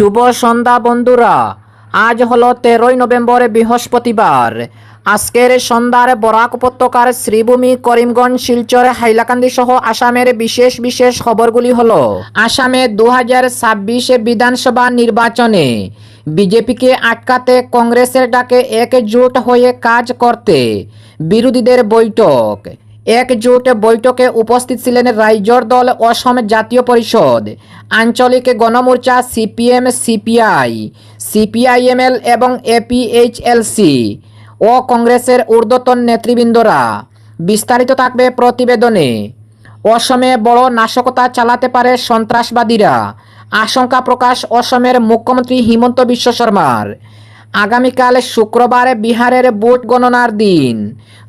শুভ সন্ধ্যা, বন্ধুরা। আজ হলো তেরোই নভেম্বর, বৃহস্পতিবার। আজকের সন্ধ্যার বরাক উপত্যকার শ্রীভূমি করিমগঞ্জ, শিলচর, হাইলাকান্দি সহ আসামের বিশেষ বিশেষ খবরগুলি হলো, আসামে দু হাজার বিধানসভা নির্বাচনে বিজেপিকে আটকাতে কংগ্রেসের ডাকে একজোট হয়ে কাজ করতে বিরোধীদের বৈঠক। একজোট বৈঠকে উপস্থিত ছিলেন রাইজর দল অসম Jatiya Parishad, Anchalik গণমোর্চা, CPM, CPI, CPIML এবং এপিএইচএলসি ও কংগ্রেসের ঊর্ধ্বতন নেতৃবৃন্দরা। বিস্তারিত থাকবে প্রতিবেদনে। অসমে বড় নাশকতা চালাতে পারে সন্ত্রাসবাদীরা। আশঙ্কা প্রকাশ অসমের মুখ্যমন্ত্রী হিমন্ত বিশ্ব শর্মার। আগামীকাল শুক্রবারে বিহারের ভোট গণনার দিন।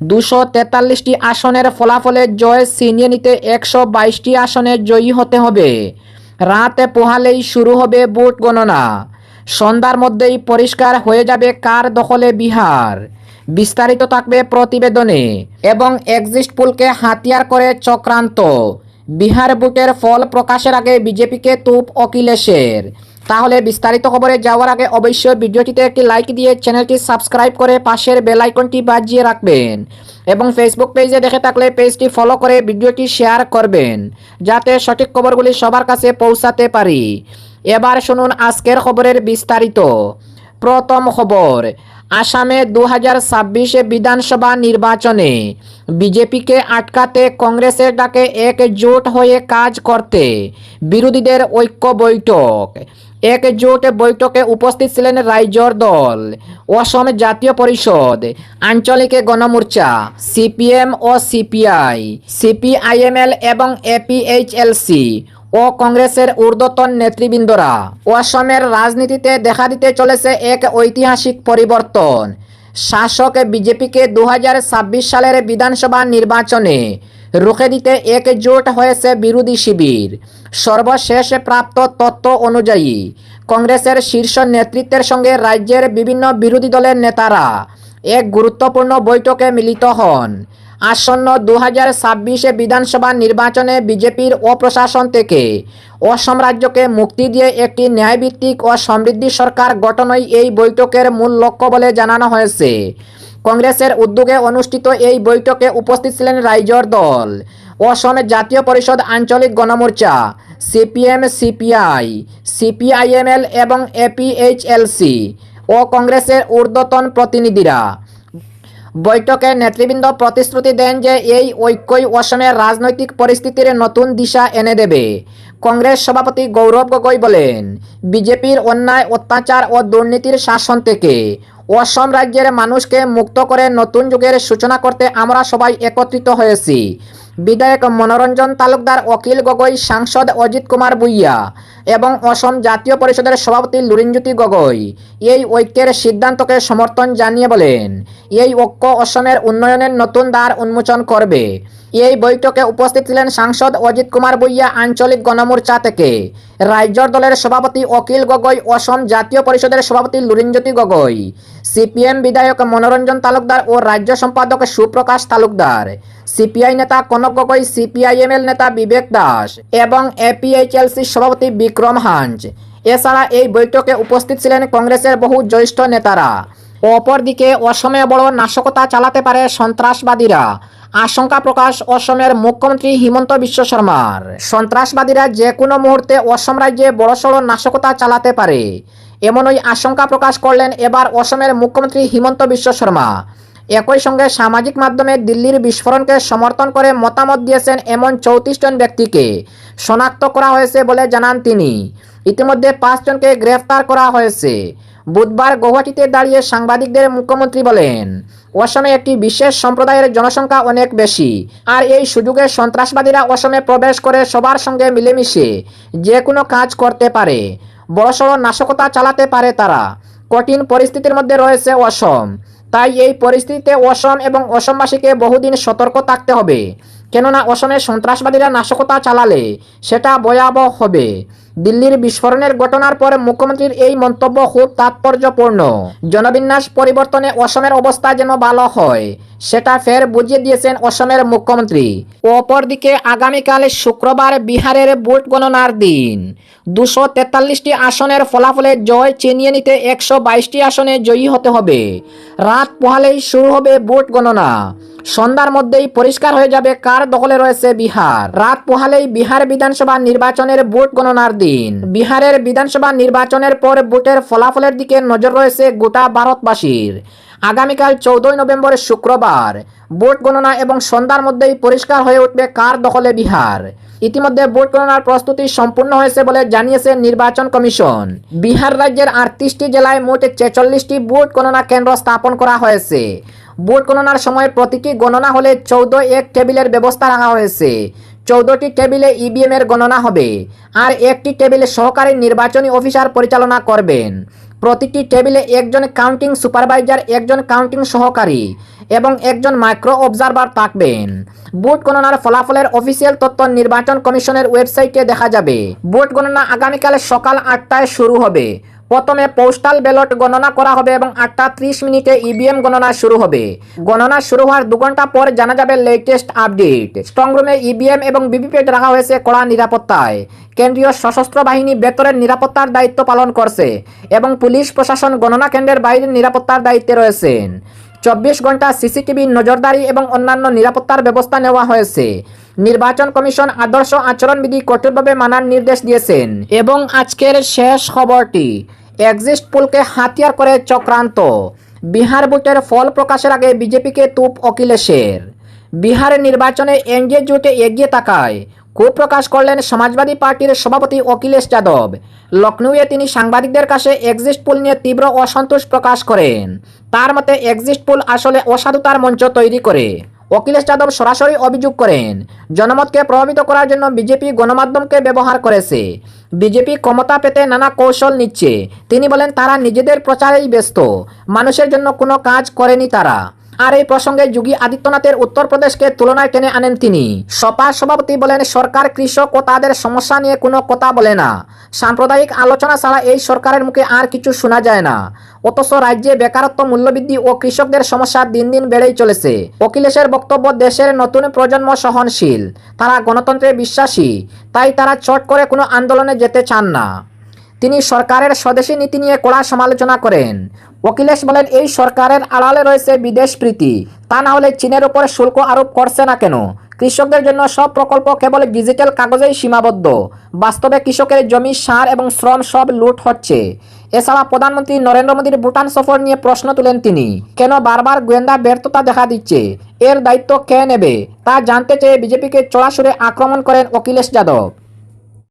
দুশো তেতাল্লিশটি আসনের ফলাফলে জয় ছিনিয়ে নিতে একশো বাইশটি আসনে জয়ী হতে হবে। রাতে পোহালেই শুরু হবে ভোট গণনা। সন্ধ্যার মধ্যেই পরিষ্কার হয়ে যাবে কার দখলে বিহার। বিস্তারিত থাকবে প্রতিবেদনে। এবং এক্সিস্ট পুলকে হাতিয়ার করে চক্রান্ত। বিহার ভোটের ফল প্রকাশের আগে বিজেপিকে তুপ অখিলেশের। তাহলে বিস্তারিত খবরে যাওয়ার আগে অবশ্যই ভিডিওটিতে একটি লাইক দিয়ে চ্যানেলটি সাবস্ক্রাইব করে পাশের বেল আইকনটি বাজিয়ে রাখবেন এবং ফেসবুক পেজে দেখে থাকলে পেজটি ফলো করে ভিডিওটি শেয়ার করবেন, যাতে সঠিক খবরগুলি সবার কাছে পৌঁছাতে পারি। এবার শুনুন আজকের খবরের বিস্তারিত। প্রথম খবর, আসামে দু হাজার ছাব্বিশে বিধানসভা নির্বাচনে বিজেপিকে আটকাতে কংগ্রেসের ডাকে একজোট হয়ে কাজ করতে বিরোধীদের ঐক্য বৈঠক। একজোট বৈঠকে উপস্থিত ছিলেন রাইজর দল, অসম জাতীয় পরিষদ, আঞ্চলিক গণমোর্চা, সিপিএম ও সিপিআই, সিপিআইএমএল এবং এপিএইচএলসি ও কংগ্রেসের ঊর্ধ্বতন নেতৃবৃন্দরা। অসমের রাজনীতিতে দেখা দিতে চলেছে এক ঐতিহাসিক পরিবর্তন। শাসক বিজেপিকে দু হাজার ছাব্বিশ সালের বিধানসভা নির্বাচনে রুখে দিতে একজোট হয়েছে বিরোধী শিবির। সর্বশেষ প্রাপ্ত তথ্য অনুযায়ী, কংগ্রেসের শীর্ষ নেতৃত্বের সঙ্গে রাজ্যের বিভিন্ন বিরোধী দলের নেতারা এক গুরুত্বপূর্ণ বৈঠকে মিলিত হন। আসন্ন দু হাজার ছাব্বিশে বিধানসভা নির্বাচনে বিজেপির অপ্রশাসন থেকে অসম রাজ্যকে মুক্তি দিয়ে একটি ন্যায়ভিত্তিক ও সমৃদ্ধি সরকার গঠনই এই বৈঠকের মূল লক্ষ্য বলে জানানো হয়েছে। কংগ্রেসের উদ্যোগে অনুষ্ঠিত এই বৈঠকে উপস্থিত ছিলেন রাইজর দল, অসম Jatiya Parishad Anchalik গণমোর্চা, CPM, CPI, CPIML এবং এপিএইচএলসি ও কংগ্রেসের ঊর্ধ্বতন প্রতিনিধিরা। বৈঠকে নেতৃবৃন্দ প্রতিশ্রুতি দেন যে এই ঐক্যই অসমের রাজনৈতিক পরিস্থিতির নতুন দিশা এনে দেবে। কংগ্রেস সভাপতি গৌরব গগৈ বলেন, বিজেপির অন্যায়, অত্যাচার ও দুর্নীতির শাসন থেকে অসম রাজ্যের মানুষকে মুক্ত করে নতুন যুগের সূচনা করতে আমরা সবাই একত্রিত হয়েছি। বিধায়ক মনোরঞ্জন তালুকদার, অখিল গগৈ, সাংসদ অজিত কুমার বুইয়া এবং অসম জাতীয় পরিষদের সভাপতি লুরিনজ্যোতি গগৈ। এই ঐক্যের সিদ্ধান্তকে সমর্থন জানিয়ে বলেন, এই ঐক্য অসমের উন্নয়নের নতুন দ্বার উন্মোচন করবে। এই বৈঠকে উপস্থিত ছিলেন সাংসদ অজিত কুমার বুইয়া, আঞ্চলিক গণমোর্চা থেকে। রাজ্যর দলের সভাপতি অখিল গগৈ, অসম জাতীয় পরিষদের সভাপতি লুরিনজ্যোতি গগৈ, সিপিএম বিধায়ক মনোরঞ্জন তালুকদার ও রাজ্য সম্পাদক সুপ্রকাশ তালুকদার। সিপিআই নেতা কনক গগৈ সিপিআইএমএল নেতা বিবেক দাস এবং এপিএইচএলসি সভাপতি বিক্রম হাঞ্জ। এছাড়া এই বৈঠকে উপস্থিত ছিলেন কংগ্রেসের বহু জ্যেষ্ঠ নেতারা। অপরদিকে অসমে বড় নাশকতা চালাতে পারে সন্ত্রাসবাদীরা। আশঙ্কা প্রকাশ অসমের মুখ্যমন্ত্রী হিমন্ত বিশ্ব শর্মার। সন্ত্রাসবাদীরা যে কোনো মুহূর্তে অসম রাজ্যে বড়সড় নাশকতা চালাতে পারে। এমনই আশঙ্কা প্রকাশ করলেন এবার অসমের মুখ্যমন্ত্রী হিমন্ত বিশ্ব শর্মা। একই সঙ্গে সামাজিক মাধ্যমে দিল্লির বিস্ফোরণকে সমর্থন করে মতামত দিয়েছেন এমন চৌত্রিশ জন ব্যক্তিকে শনাক্ত করা হয়েছে বলে জানান তিনি। ইতিমধ্যে পাঁচজনকে গ্রেফতার করা হয়েছে। বুধবার গৌহাটিতে দাঁড়িয়ে সাংবাদিকদের মুখ্যমন্ত্রী বলেন, অসমে একটি বিশেষ সম্প্রদায়ের জনসংখ্যা অনেক বেশি, আর এই সুযোগে সন্ত্রাসবাদীরা অসমে প্রবেশ করে সবার সঙ্গে মিলেমিশে যে কোনো কাজ করতে পারে, বড়সড় নাশকতা চালাতে পারে তারা। কঠিন পরিস্থিতির মধ্যে রয়েছে অসম। তাই এই পরিস্থিতিতে অসম এবং অসমবাসীকে বহুদিন সতর্ক থাকতে হবে। কেননা অসমে সন্ত্রাসবাদীরা নাশকতা চালালে সেটা ভয়াবহ হবে। দিল্লির বিস্ফোরণের ঘটনার পর মুখ্যমন্ত্রীর এই মন্তব্য খুব তাৎপর্যপূর্ণ। জনবিন্যাস পরিবর্তনে অসমের অবস্থা যেন ভালো হয়, সেটা ফের বুঝিয়ে দিয়েছেন অসমের মুখ্যমন্ত্রী। অপরদিকে আগামীকাল শুক্রবার বিহারের ভোট গণনার দিন। দুশো তেতাল্লিশটি আসনের ফলাফলে জয় চিনিয়ে নিতে একশো বাইশটি আসনে জয়ী হতে হবে। রাত পোহালেই শুরু হবে ভোট গণনা। সন্ধ্যার মধ্যেই পরিষ্কার হয়ে যাবে কার দখলে রয়েছে বিহার। রাত পোহালেই বিহার বিধানসভা নির্বাচনের ভোট গণনার দিন। বিহারের বিধানসভা নির্বাচনের পর ভোটের ফলাফলের দিকে নজর রয়েছে গোটা ভারতবাসীর। আগামীকাল চৌদ্দই নভেম্বর শুক্রবার ভোট গণনা এবং সন্ধ্যার মধ্যেই পরিষ্কার হয়ে উঠবে কার দখলে বিহার। ইতিমধ্যে ভোট গণনার প্রস্তুতি সম্পূর্ণ হয়েছে বলে জানিয়েছে নির্বাচন কমিশন। বিহার রাজ্যের আটত্রিশটি জেলায় মোট ছেচল্লিশটি ভোট গণনা কেন্দ্র স্থাপন করা হয়েছে। ভোট গণনার সময় প্রতিটি গণনা হলে চৌদ্দ এক টেবিলের ব্যবস্থা রাখা হয়েছে। চৌদ্দটি টেবিলে ইভিএম এর গণনা হবে। আর একটি টেবিলে সহকারী নির্বাচনী অফিসার পরিচালনা করবেন। প্রতিটি টেবিলে একজন কাউন্টিং সুপারভাইজার একজন কাউন্টিং সহকারী এবং একজন মাইক্রো অবজারভার থাকবেন। ভোট গণনার ফলাফলের অফিসিয়াল তথ্য নির্বাচন কমিশনের ওয়েবসাইটে দেখা যাবে। ভোট গণনা আগামীকাল সকাল আটটায় শুরু হবে। প্রথমে পোস্টাল ব্যালট গণনা করা হবে এবং আটটা ত্রিশ মিনিটে ইভিএম গণনা শুরু হবে। গণনা শুরু হওয়ার দু ঘণ্টা পর জানা যাবে লেটেস্ট আপডেট স্ট্রংরুমে ইভিএম এবং ভিভিপ্যাট রাখা হয়েছে কড়া নিরাপত্তায়। কেন্দ্রীয় সশস্ত্র বাহিনী বেতরের নিরাপত্তার দায়িত্ব পালন করছে এবং পুলিশ প্রশাসন গণনা কেন্দ্রের বাইরে নিরাপত্তার দায়িত্বে রয়েছেন। চব্বিশ ঘণ্টা সিসিটিভি নজরদারি এবং অন্যান্য নিরাপত্তার ব্যবস্থা নেওয়া হয়েছে। নির্বাচন কমিশন আদর্শ আচরণবিধি কঠোরভাবে মানার নির্দেশ দিয়েছেন। এবং আজকের শেষ খবরটি এক্সিস্ট পুলকে হাতিয়ার করে চক্রান্ত। বিহার ভোটের ফল প্রকাশের আগে বিজেপিকে তুপ অখিলেশের। বিহারের নির্বাচনে এনডিএ জোটে এগিয়ে থাকায় ক্ষোভ প্রকাশ করলেন সমাজবাদী পার্টির সভাপতি অখিলেশ যাদব। লখনৌয়ে তিনি সাংবাদিকদের কাছে এক্সিস্ট পুল নিয়ে তীব্র অসন্তোষ প্রকাশ করেন। তার মতে, এক্সিস্ট পুল আসলে অসাধুতার মঞ্চ তৈরি করে। অখিলেশ যাদব সরাসরি অভিযোগ করেন, জনমতকে প্রভাবিত করার জন্য বিজেপি গণমাধ্যমকে ব্যবহার করেছে। বিজেপি ক্ষমতা পেতে নানা কৌশল নিচ্ছে। তিনি বলেন, তারা নিজেদের প্রচারেই ব্যস্ত। মানুষের জন্য কোনো কাজ করেনি তারা। আর এই প্রসঙ্গে যোগী আদিত্যনাথের উত্তরপ্রদেশকে তুলনায় টেনে আনেন তিনি। সপা সভাপতি বলেন, সরকার, কৃষক ও তাদের সমস্যা নিয়ে কোনো কথা বলে না। সাম্প্রদায়িক আলোচনা ছাড়া এই সরকারের মুখে আর কিছু শোনা যায় না। অথচ রাজ্যে বেকারত্ব, মূল্যবৃদ্ধি ও কৃষকদের সমস্যা দিন দিন বেড়েই চলেছে। অখিলেশের বক্তব্য, দেশের নতুন প্রজন্ম সহনশীল, তারা গণতন্ত্রে বিশ্বাসী, তাই তারা চট করে কোনো আন্দোলনে যেতে চান না। তিনি সরকারের স্বদেশী নীতি নিয়ে কড়া সমালোচনা করেন। অখিলেশ বলেন, এই সরকারের আড়ালে রয়েছে বিদেশ প্রীতি। তা না হলে চীনের উপর শুল্ক আরোপ করছে না কেন? কৃষকদের জন্য সব প্রকল্প কেবল ডিজিটাল কাগজেই সীমাবদ্ধ। বাস্তবে কৃষকের জমি, সার এবং শ্রম সব লুট হচ্ছে। এছাড়া প্রধানমন্ত্রী নরেন্দ্র মোদীর ভুটান সফর নিয়ে প্রশ্ন তুলেন তিনি, কেন বারবার গোয়েন্দা ব্যর্থতা দেখা দিচ্ছে? এর দায়িত্ব কে নেবে? তা জানতে চেয়ে বিজেপিকে চড়াসুরে আক্রমণ করেন অখিলেশ যাদব।